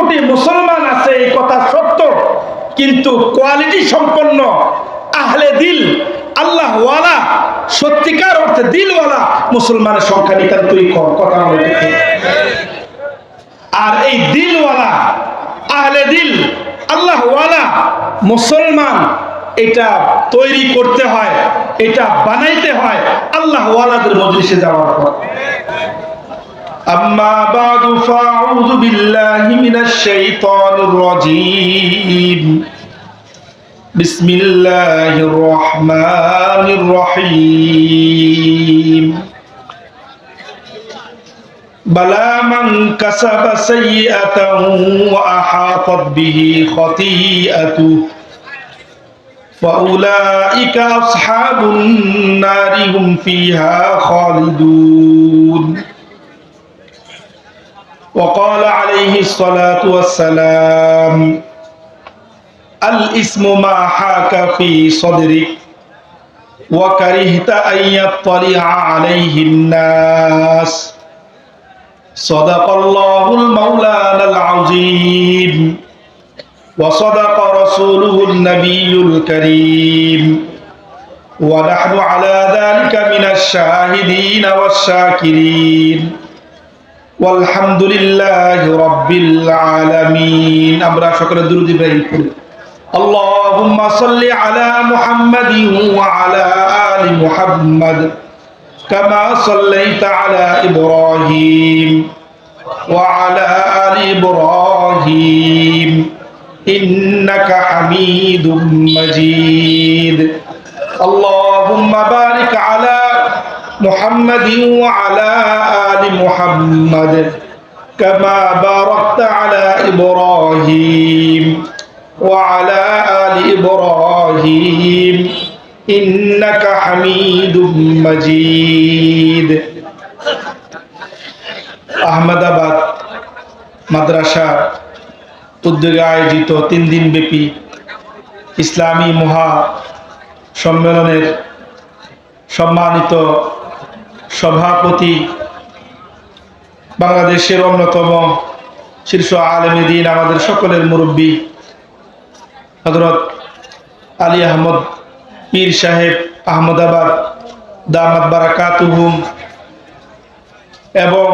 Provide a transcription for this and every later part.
কোটি মুসলমান আছে, এই কথা সত্য। কিন্তু কোয়ালিটি সম্পন্ন, আহলে দিল, আল্লাহ সত্যিকার অর্থে দিলওয়ালা মুসলমানের সংখ্যা নিতান্তই কম, কথা আর এই দিলওয়ালা আহলে দিল, আল্লাহ মুসলমান, এটা তৈরি করতে হয়, এটা বানাইতে হয়, আল্লাহ ওয়ালাদের মজলিসে যাওয়ার পর। أما بعد فأعوذ بالله من الشيطان الرجيم. بسم الله الرحمن الرحيم. بلى من كسب سيئة وأحاطت به خطيئته فأولئك أصحاب النار هم فيها خالدون. وقال عليه الصلاة والسلام الإسم ما حاك في صدرك وكرهت أن يطلع عليه الناس. صدق الله المولانا العظيم وصدق رسوله النبي الكريم. ونحن على ذلك من الشاهدين والشاكرين. আলহামদুলিল্লাহ রব্বিল আলামিন। আমরা সকলে দুরুদ ইব্রাহিম পড়ি। আল্লাহুম্মা সাল্লি আলা মুহাম্মাদি ওয়া আলা আলি মুহাম্মাদ, কামা সাল্লাইতা আলা ইব্রাহিম ওয়া আলা আলি ইব্রাহিম, ইন্নাকা হামিদুম মাজিদ। আল্লাহুম্মা বারিক আলা محمد وعلى آل محمد كما باركت على إبراهيم وعلى آل إبراهيم إنك حميد مجيد আহমেদাবাদ মাদ্রাসা উদ্যোগে আয়োজিত তিন দিন ব্যাপী ইসলামী মহা সম্মেলনের সম্মানিত সভাপতি, বাংলাদেশের অন্যতম শীর্ষ আলমী দিন আমাদের সকলের মুরব্বী হজরত আলী আহমদ পীর সাহেব আহমদাবাদ, দামাত বারাকাতুহুম এবং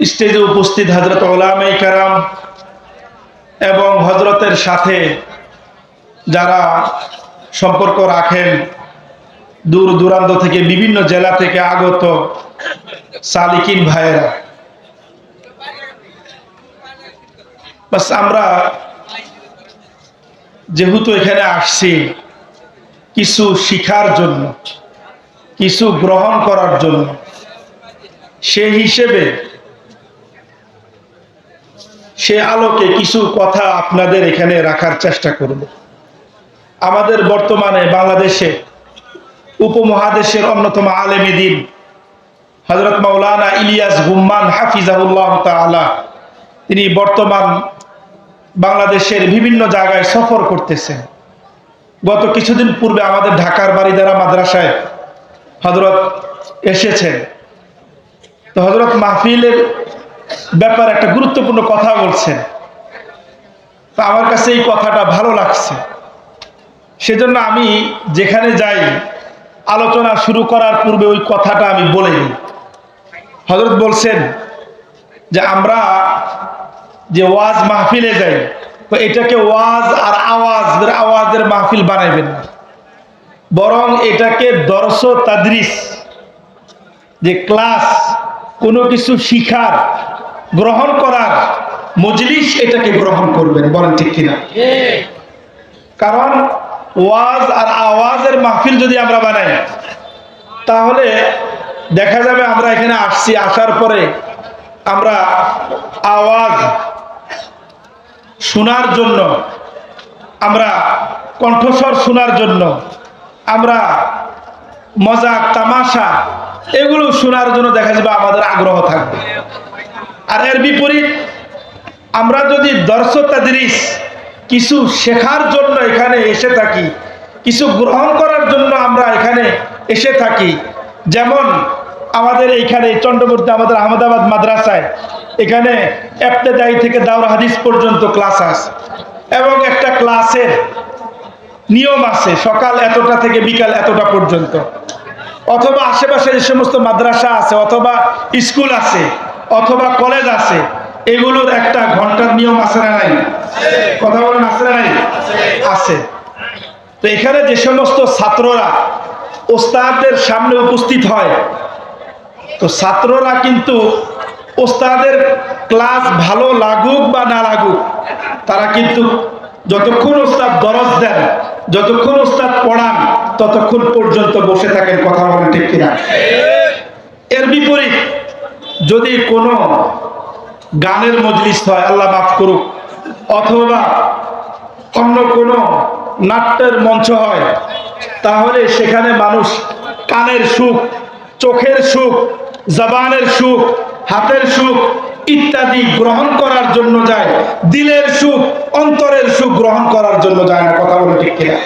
স্টেজে উপস্থিত হজরত ওলামাই কারাম এবং হজরতের সাথে যারা সম্পর্ক রাখেন দূর দূরান্ত থেকে বিভিন্ন জেলা থেকে আগত সালিকিন ভাইয়েরা। বাস আমরা যেহেতু এখানে আসছি, কিছু শিখার জন্য, কিছু গ্রহণ করার জন্য সেই হিসেবে সে আলোকে কিছু কথা আপনাদের এখানে রাখার চেষ্টা করব। আমাদের বর্তমানে বাংলাদেশে উপমহাদেশের অন্যতম আলেমী দিন। হজরত মাওলানা ইলিয়াস গুম্মান হাফিজাহুল্লাহ তালা তিনি বর্তমান বাংলাদেশের বিভিন্ন জায়গায় সফর করতেছেন। গত কিছুদিন পূর্বে আমাদের ঢাকার বাড়িদারা মাদ্রাসায় হজরত এসেছেন। তো হজরত মাহফিলের ব্যাপারে একটা গুরুত্বপূর্ণ কথা বলছেন। তো আমার কাছে এই কথাটা ভালো লাগছে। সেজন্য আমি যেখানে যাই আলোচনা শুরু করার পূর্বে ওই কথাটা আমি বলে নিই হজরত বলছেন যে আমরা যে ওয়াজ মাহফিলে যাই তো এটাকে ওয়াজ আর আওয়াজ আওয়াজের মাহফিল বানাইবেন না। বরং এটাকে দর্শ তাদরিস যে ক্লাস কোনো কিছু শিখার গ্রহণ করার মজলিস এটাকে গ্রহণ করবেন বলেন ঠিক কিনা? কারণ ওয়াজ আর আওয়াজের মাহফিল যদি আমরা বানাই, তাহলে দেখা যাবে আমরা এখানে আসছি, আসার পরে আমরা আওয়াজ শোনার জন্য, আমরা কণ্ঠস্বর শোনার জন্য, আমরা মজা, তামাশা এগুলো শোনার জন্য দেখা যাবে আমাদের আগ্রহ থাকবে। আর এর বিপরীত, আমরা যদি দর্শক তাদরিস কিছু শেখার জন্য এখানে এসে থাকি। কিছু গ্রহণ করার জন্য আমরা এখানে এসে থাকি। যেমন আমাদের এইখানে চন্দ্রমূর্তি, আমাদের আহমেদাবাদ মাদ্রাসায় এখানে এফতেদায়ী থেকে দাওরা হাদিস পর্যন্ত ক্লাস আছে এবং একটা ক্লাসের নিয়ম আছে, সকাল এতটা থেকে বিকাল এতটা পর্যন্ত। অথবা আশেপাশে যে সমস্ত মাদ্রাসা আছে, অথবা স্কুল আছে, অথবা কলেজ আছে এগুলোর একটা ঘণ্টার নিয়ম আছে না নাই? কথা বলেন, আছে না নাই? আছে। তো এখানে যে সমস্ত ছাত্ররা ওস্তাদের সামনে উপস্থিত হয়, তো ছাত্ররা কিন্তু ওস্তাদের ক্লাস ভালো লাগুক বা না লাগুক, তারা কিন্তু যতক্ষণ ওস্তাদ দরজ দেন, যতক্ষণ ওস্তাদ পড়ান, ততক্ষণ পর্যন্ত বসে থাকেন, কথা বলেন ঠিক কিনা? এর বিপরীত, যদি কোনো গানের মজলিস হয়, আল্লাহ মাফ করুক। অথবা অন্য কোনো নাট্যের মঞ্চ হয়, তাহলে সেখানে মানুষ কানের সুখ, চোখের সুখ, জবানের সুখ, হাতের সুখ ইত্যাদি গ্রহণ করার জন্য যায়। দিলের সুখ, অন্তরের সুখ গ্রহণ করার জন্য যায় না, কথা বলে ঠিক কিনা?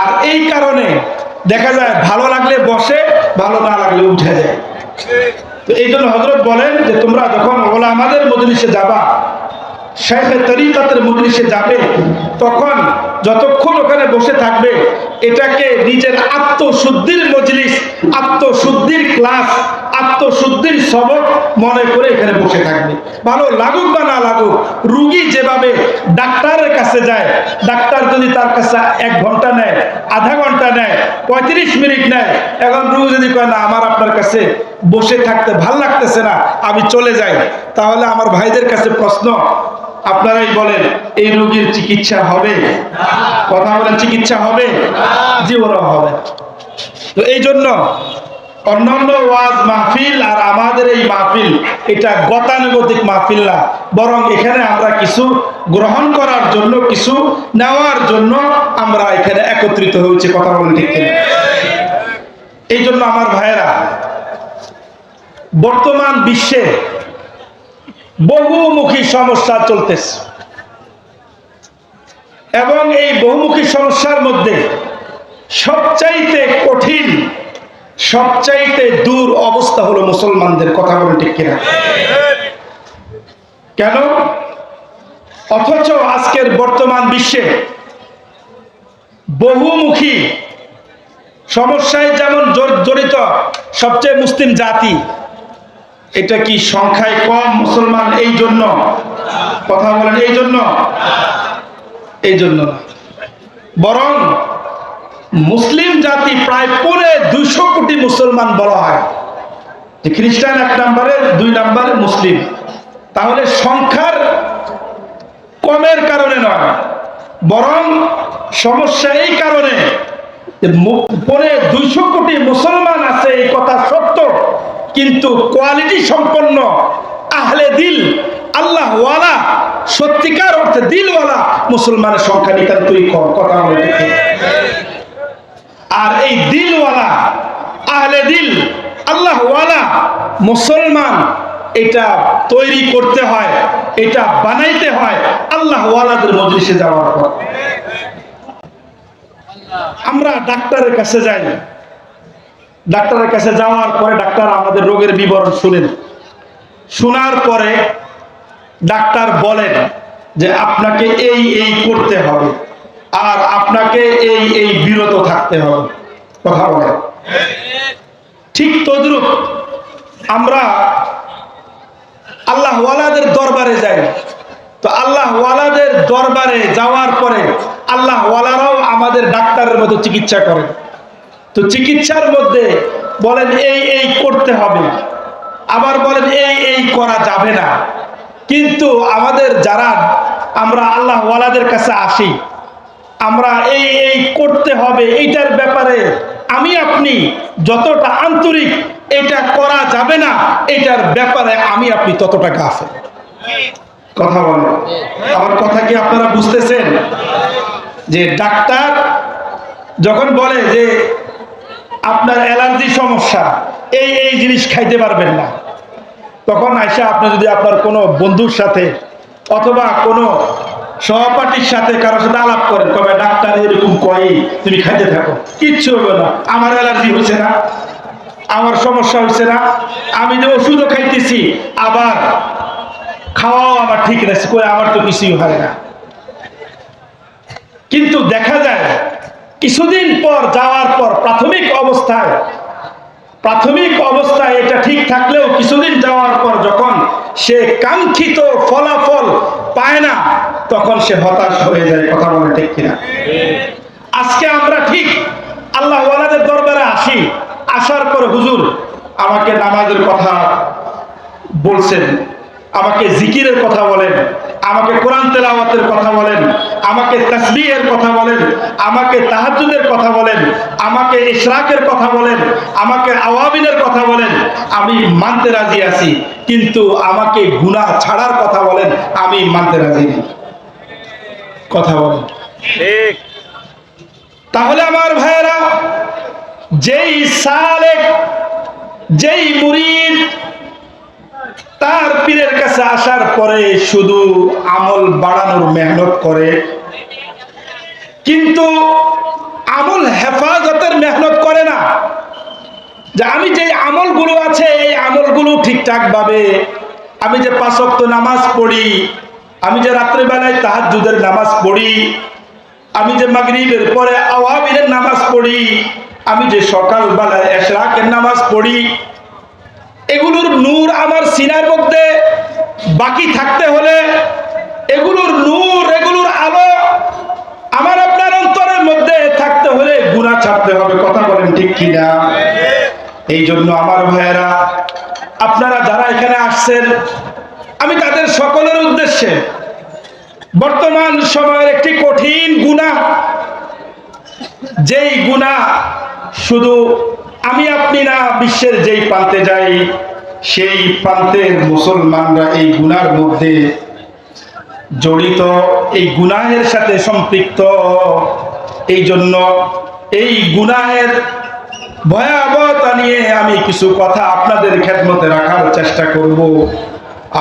আর এই কারণে দেখা যায়, ভালো লাগলে বসে, ভালো না লাগলে উঠে যায়। এই জন্য হজরত বলেন যে তোমরা যখন ওলা আমাদের মজলিসে যাবা শেখে তরিকাতের মজলিসে যাবে, তখন যতক্ষণ ওখানে বসে থাকবে, এটাকে নিজের আত্মশুদ্ধির মজলিস, আত্মশুদ্ধির ক্লাস আত্মশুদ্ধির সবক মনে করে এখানে বসে থাকবে। ভালো লাগুক বা না লাগুক, রুগী যেভাবে ডাক্তারের কাছে যায়, ডাক্তার যদি তার কাছে এক ঘণ্টা নেয়, আধা ঘণ্টা নেয়, পঁয়ত্রিশ মিনিট নেয়, এখন রুগী যদি কয়, না, আমার আপনার কাছে বসে থাকতে ভালো লাগতেছে না, আমি চলে যাই। তাহলে আমার ভাইদের কাছে প্রশ্ন, আপনারাই বলেন, এই রোগীর চিকিৎসা হবে? কথা বলেন, চিকিৎসা হবে? জি ওরা হবে। তো এই জন্য অন্যান্য ওয়াজ মাহফিল আর আমাদের এই মাহফিল, এটা গতানুগতিক মাহফিল না। বরং এখানে আমরা কিছু গ্রহণ করার জন্য, কিছু নেওয়ার জন্য আমরা এখানে একত্রিত হয়েছি, কথা বলেন ঠিক এই জন্য আমার ভাইয়েরা, বর্তমান বিশ্বে বহুমুখী সমস্যা চলতেছে। এবং এই বহুমুখী সমস্যার মধ্যে সবচাইতে কঠিন সবচাইতে দূর অবস্থা হলো মুসলমানদের, কথা বলে ঠিক কিনা? কেন? অথচ আজকের বর্তমান বিশ্বে বহুমুখী সমস্যায় যেমন জড়িত সবচেয়ে মুসলিম জাতি, এটা কি সংখ্যায় কম মুসলমান এই জন্য? কথা বলেন, এই জন্য? এই জন্য বরং মুসলিম জাতি প্রায় পরে দুইশো কোটি মুসলমান বলা হয়। যে খ্রিস্টান এক নম্বরে, দুই নম্বরে মুসলিম। তাহলে সংখ্যার কমের কারণে নয়, বরং সমস্যা এই কারণে পরে দুইশো কোটি মুসলমান আছে, এই কথা সত্য, কিন্তু কোয়ালিটি সম্পন্ন আহলে দিল আল্লাহ ওয়ালা সত্যিকার অর্থে দিলওয়ালা মুসলমানের সংখ্যা নিতান্তই কথা না। আর এই দিলওয়ালা, আহলে দিল, আল্লাহওয়ালা, মুসলমান, এটা তৈরি করতে হয়, এটা বানাইতে হয় আল্লাহ ওয়ালাদের মজলিসে যাওয়ার পর। আমরা ডাক্তারের কাছে যাই ডাক্তারের কাছে যাওয়ার পরে ডাক্তার আমাদের রোগের বিবরণ শুনেন। শোনার পরে ডাক্তার বলেন যে, আপনাকে এই এই করতে হবে। আর আপনাকে এই এই বিরত থাকতে হবে। কথা বলে ঠিক তদ্রুপ আমরা আল্লাহ ওয়ালাদের দরবারে যাই। তো আল্লাহ ওয়ালাদের দরবারে যাওয়ার পরে আল্লাহ ওয়ালারাও আমাদের ডাক্তারের মতো চিকিৎসা করেন। তো চিকিৎসার মধ্যে বলেন, এই এই করতে হবে। আবার বলেন, এই এই করা যাবে না। কিন্তু আমাদের যারা আমরা আল্লাহ ওয়ালাদের কাছে আসি আমরা এই এই করতে হবে, এইটার ব্যাপারে আমি আপনি যতটা আন্তরিক, এটা করা যাবে না এটার ব্যাপারে আমি আপনি ততটা গাফে কথা বলেন। আমার কথা কি আপনারা বুঝতেছেন? যে ডাক্তার যখন বলে যে আপনার অ্যালার্জি সমস্যা, এই এই জিনিস খাইতে পারবেন না। তখন আইসা আপনি যদি আপনার কোনো বন্ধুর সাথে অথবা কোনো সহপাঠীর সাথে কারোর সাথে আলাপ করেন, কবে ডাক্তার এরকম কয়, তুমি খাইতে থাকো। কিচ্ছু হবে না। আমার অ্যালার্জি হয়েছে না, আমার সমস্যা হয়েছে না, আমি যে ওষুধও খাইতেছি, আবার খাওয়াও আমার ঠিক আছে কই আমার তো কিছুই হয় না। কিন্তু দেখা যায়, কিছুদিন পর, যাওয়ার পর প্রাথমিক অবস্থায় প্রাথমিক অবস্থায় এটা ঠিক থাকলেও কিছুদিন যাওয়ার পর যখন সে কাঙ্ক্ষিত ফলাফল পায় না, তখন সে হতাশ হয়ে যায়, কথা বলে ঠিক কিনা। আজকে আমরা ঠিক আল্লাহ ওয়ালাদের দরবারে আসি, আসার পর হুজুর আমাকে নামাজের কথা বলছেন, আমাকে জিকিরের কথা বলেন, আমাকে কোরআন তেলাওয়াতের কথা বলেন, আমাকে তাসবিহের কথা বলেন, আমাকে তাহাজ্জুদের কথা বলেন আমাকে ইশরাকের কথা বলেন আমাকে আওয়াবিনের কথা বলেন আমি মানতে রাজি আছি। কিন্তু আমাকে গুনাহ ছাড়ার কথা বলেন আমি মানতে রাজি নেই। কথা বলেন। ঠিক। তাহলে আমার ভাইয়েরা যেই সালেক যেই মুরিদ তার পীরের কাছে আসার পরে শুধু আমল বাড়ানোর মেহনত করে। কিন্তু আমল হেফাজতের মেহনত করে না। যে আমি যে আমলগুলো আছে, এই আমলগুলো ঠিকঠাক ভাবে আমি যে পাঁচক্ত নামাজ পড়ি, আমি যে রাত্রেবেলায় তাহাজ্জুদের নামাজ পড়ি, আমি যে মাগরিবের পরে আওয়াবিনের নামাজ পড়ি, আমি যে সকালবেলায় এশরাকের নামাজ পড়ি, এগুলোর নূর আমার সিনার মধ্যে বাকি থাকতে হলে এগুলোর নূর, এগুলোর আলো আমার মধ্যে থাকতে হলে গুণা ছাড়তে হবে, কথা বলেন ঠিক কিনা? এই জন্য আমার ভাইয়েরা, আপনারা যারা এখানে আসছেন, আমি তাদের সকলের উদ্দেশ্যে বর্তমান সময়ের একটি কঠিন গুণা যেই গুণা শুধু আমি আপনি না, বিশ্বের যেই প্রান্তে যাই, সেই প্রান্তের মুসলমানরা এই গুনার মধ্যে জড়িত, এই গুনাহের সাথে সম্পৃক্ত। এই জন্য এই গুনাহের ভয়াবহতা নিয়ে আমি কিছু কথা আপনাদের খেদমতে রাখার চেষ্টা করব।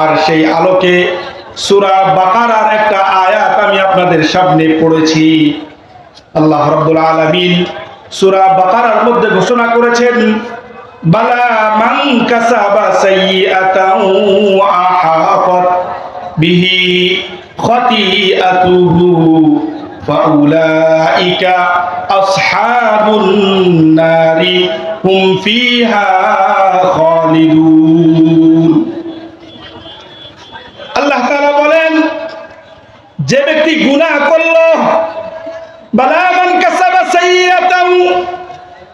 আর সেই আলোকে সুরা বাকারার একটা আয়াত আমি আপনাদের সামনে পড়েছি। আল্লাহ রাব্বুল আলামিন সুরা বাকারার মধ্যে ঘোষণা করেছেন, বালা মান বিহি ফাউলাইকা আসহাবুন নারি হুম ফিহা খালিদুন আল্লাহ তাআলা বলেন যে ব্যক্তি গুনাহ করলো بلى من كسب سيئة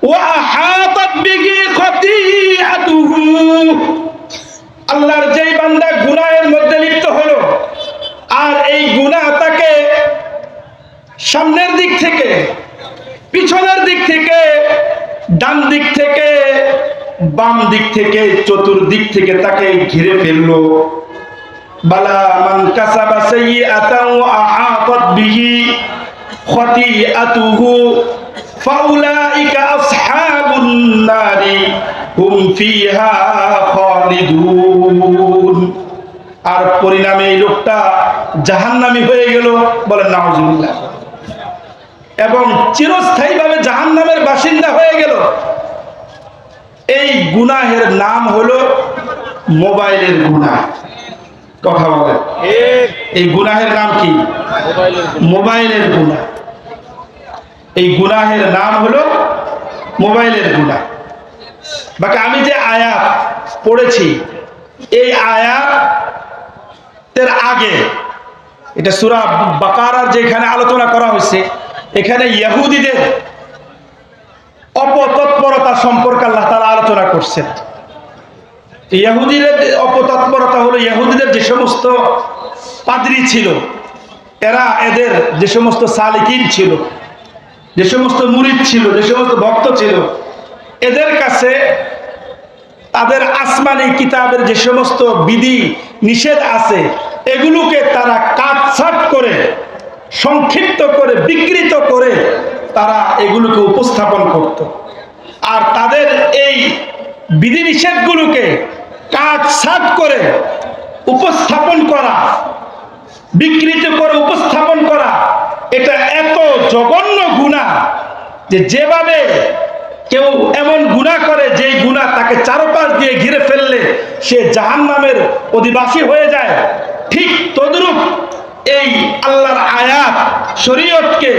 وأحاطت به خطيئته আল্লাহর যেই বান্দা গুনাহের বাম দিক থেকে, চতুর্দিক থেকে তাকে ঘিরে ফেলল। বালা মান আর পরিণামে এই লোকটা জাহান্নামি হয়ে গেল বলেন নাউজুবিল্লাহ। এবং চিরস্থায়ীভাবে জাহান্নামের বাসিন্দা হয়ে গেল। এই গুনাহের নাম হলো মোবাইলের গুনাহ। কথা ঠিক এই গুনাহের নাম কি? মোবাইলের গুণা এই গুনাহের নাম হলো মোবাইলের গুণা বাকি আমি যে আয়াত পড়েছি, এই আয়াতের আগে, এটা সুরা বাকারার যেখানে আলোচনা করা হয়েছে, এখানে ইহুদিদের অপতৎপরতা সম্পর্কে আল্লাহ তারা আলোচনা করছেন। ইহুদিদের অপতৎপরতা হলো, ইহুদিদের যে সমস্ত পাদ্রী ছিল, এরা এদের যে সমস্ত সালিকিন ছিল, যে সমস্ত মুরিদ ছিল, যে সমস্ত ভক্ত ছিল, এদের কাছে তাদের আসমানি কিতাবের যে সমস্ত বিধি নিষেধ আছে, এগুলোকে তারা কাটছাট করে, সংক্ষিপ্ত করে, বিকৃত করে তারা এগুলোকে উপস্থাপন করত। আর তাদের এই বিধিনিষেধগুলোকে কাটছাট করে উপস্থাপন করা, বিকৃত করে উপস্থাপন করা, এটা এত জঘন্য গুণা যে যেভাবে কেউ এমন গুনাহ করে যেই গুনাহ তাকে চারপাশ দিয়ে ঘিরে ফেললে সে জাহান নামের অধিবাসী হয়ে যায়। ঠিক তদ্রুপ এই আল্লাহর আয়াত শরীয়তকে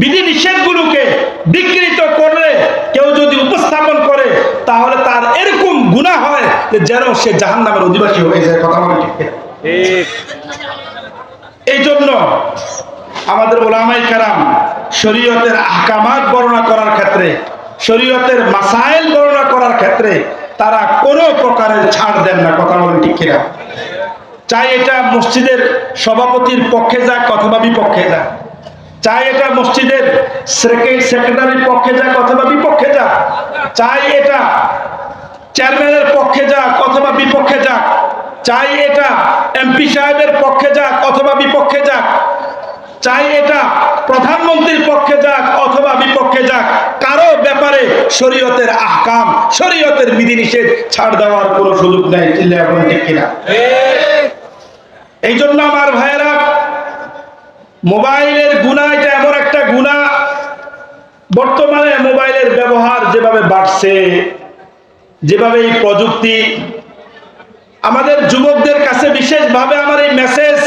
বিধি নিষেধগুলোকে বিকৃত করে কেউ যদি উপস্থাপন করে তাহলে তার এরকম গুনাহ হয় যে যেন সে জাহান নামের অধিবাসী হয়ে যায়। কথা বলে এই জন্য আমাদের ওলামাই কারাম শরীয়তের আহকামাত বর্ণনা করার ক্ষেত্রে শরীয়তের মাসাইল বর্ণনা করার ক্ষেত্রে তারা কোনো প্রকারের ছাড় দেন না। কথা বলেন ঠিক কিনা? চাই এটা মসজিদের সভাপতির পক্ষে যাক অথবা বিপক্ষে যাক। চাই এটা মসজিদের সেক্রে- সেক্রেটারির পক্ষে যাক অথবা বিপক্ষে যাক। চাই এটা চেয়ারম্যানের পক্ষে যাক অথবা বিপক্ষে যাক। চাই এটা এমপি সাহেবের পক্ষে যাক অথবা বিপক্ষে যাক। চাই এটা প্রধানমন্ত্রীর পক্ষে যাক অথবা বিপক্ষে যাক। কারও ব্যাপারে শরীয়তের আহকাম শরীয়তের বিধিনিষেধ ছাড় দেওয়ার কোনো সুযোগ নেই চিল্লা ঠিক কিনা? এই জন্য আমার ভাইয়েরা মোবাইলের গুণা এটা এমন একটা গুণা। বর্তমানে মোবাইলের ব্যবহার যেভাবে বাড়ছে, যেভাবে এই প্রযুক্তি, আমাদের যুবকদের কাছে বিশেষভাবে আমার এই মেসেজ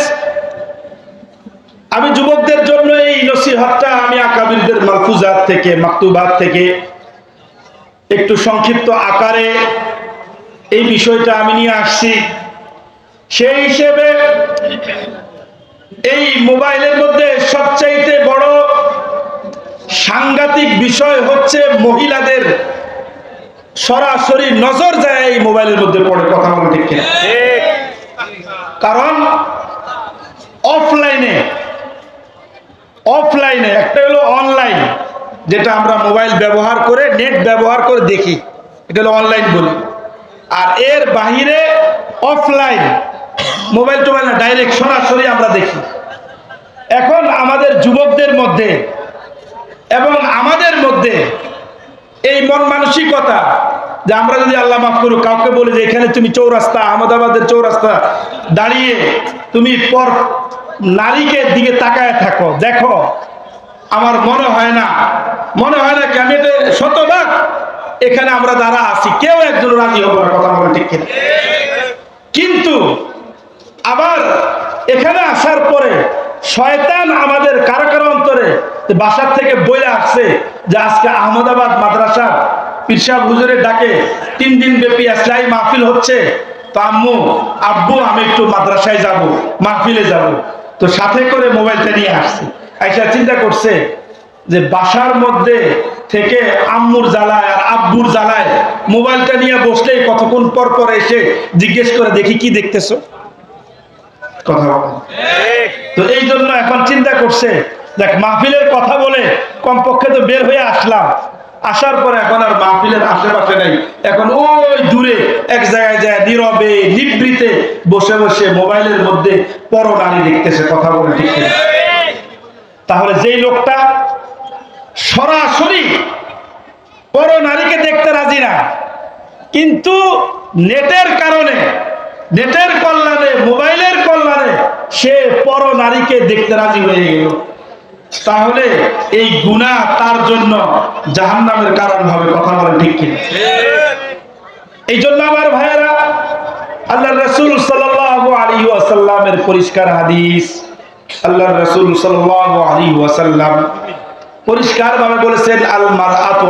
আমি যুবকদের জন্য এই নসিহতটা আমি আকাবিরদের মালফুজাত থেকে, মাকতুবাত থেকে একটু সংক্ষিপ্ত আকারে এই বিষয়টা আমি নিয়ে আসছি। সেই হিসেবে এই মোবাইলের মধ্যে সবচাইতে বড় সাংঘাতিক বিষয় হচ্ছে মহিলাদের সরাসরি নজর যায় এই মোবাইলের মধ্যে পড়ে কথা বলে ঠিক কারণ অফলাইনে অফলাইনে, একটা হলো অনলাইন, যেটা আমরা মোবাইল ব্যবহার করে, নেট ব্যবহার করে দেখি। এটা হলো অনলাইন বলি। আর এর বাহিরে অফলাইন মোবাইল টোবাইল না ডাইরেক্ট সরাসরি আমরা দেখি। এখন আমাদের যুবকদের মধ্যে এবং আমাদের মধ্যে এই মন মানসিকতা যে আমরা যদি আল্লাহ মাফ করুক, কাউকে বলি যে এখানে তুমি চৌরাস্তা, আহমদাবাদের চৌরাস্তা, দাঁড়িয়ে তুমি পর নারীকে দিকে তাকায় থাকো, দেখো, আমার মনে হয় না, মনে হয় না কি আমি শতভাগ এখানে আমরা যারা আছি, কেউ একজন রাজি হব কথা বলে ঠিক কিন্তু আবার এখানে আসার পরে শয়তান আমাদের কারও কারও অন্তরে বাসার থেকে বইলে আসছে যে আজকে আহমদাবাদ মাদ্রাসা পিরসাব হুজুরের ডাকে, তিন দিন ব্যাপী আসলাই মাহফিল হচ্ছে। তো আম্মু, আব্বু, আমি একটু মাদ্রাসায় যাব, মাহফিলে যাব। তো সাথে করে মোবাইলটা নিয়ে আসছে। আইসা চিন্তা করছে যে বাসার মধ্যে থেকে আম্মুর জ্বালায় আর আব্বুর জ্বালায় মোবাইলটা নিয়ে বসলেই কতক্ষণ পর পর এসে জিজ্ঞেস করে দেখি কি দেখতেছো? কথা বলেন তো এই জন্য এখন চিন্তা করছে, দেখ, মাহফিলের কথা বলে কমপক্ষে তো বের হয়ে আসলাম। আসার পরে এখন আর মাহফিলের আশেপাশে এখন ওই দূরে এক জায়গায় যায় নীরবে, নিবৃতে বসে বসে মোবাইলের মধ্যে পর নারী দেখতেছে, কথা বলে ঠিক তাহলে যেই লোকটা সরাসরি পর নারীকে দেখতে রাজি না, কিন্তু নেটের কারণে নেটের কল্যাণে, মোবাইলের কল্যাণে সে পর নারীকে দেখতে রাজি হয়ে গেল। তাহলে এই গুণা তার জন্য জাহান্নামের কারণ হবে, কথা বলে ঠিক কিনা? এই জন্য আমার ভাইয়েরা, আল্লাহ রসুল সাল্লাল্লাহু আলাইহি ওয়াসাল্লামের পরিষ্কার হাদিস, আল্লাহ রসুল সাল্লাল্লাহু আলাইহি ওয়াসাল্লাম পরিষ্কার ভাবে বলেছেন, আল মারআতু